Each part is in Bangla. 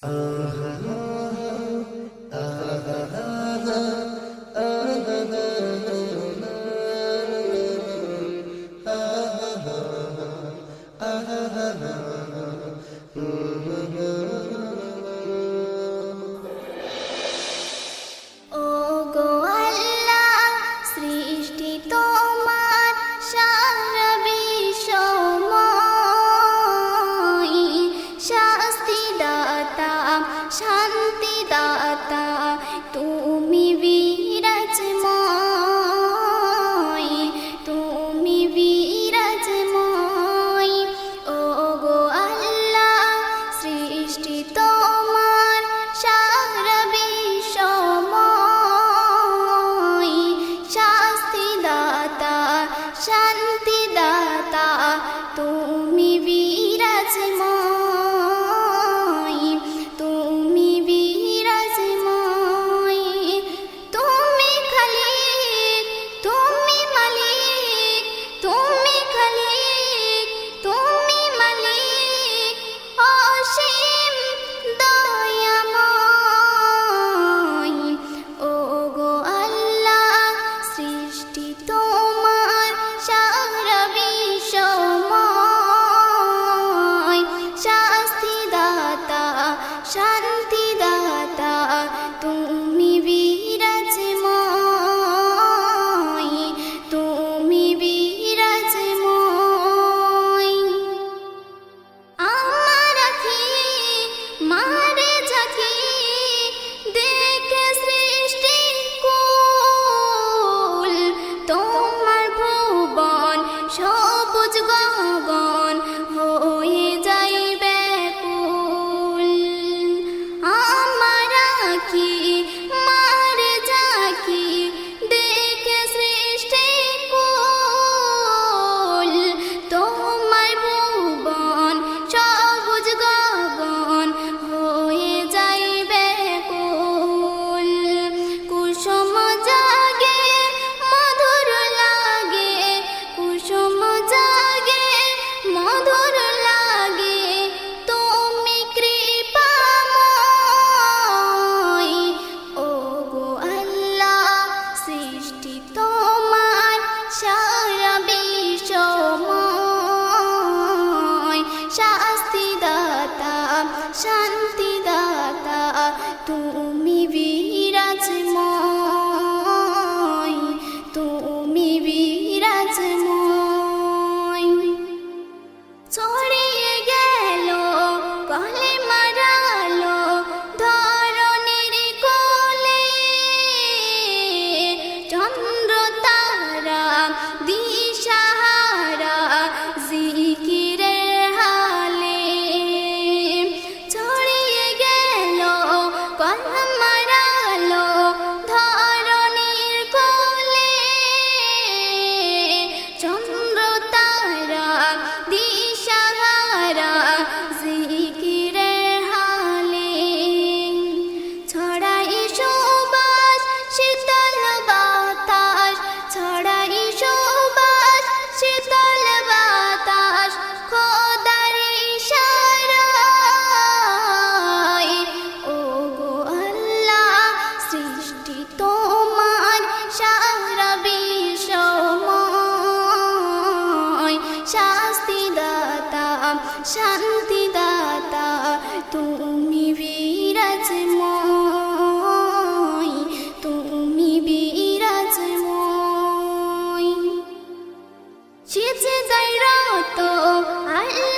Uh-huh. to go. শান্তিদাতা তুমি বিরাজময় তুমি বিরাজময় সেজে যাই রত আল্লাহ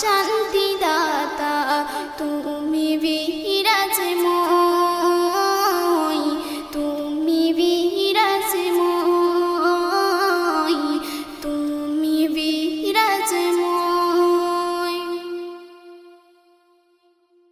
শান্তি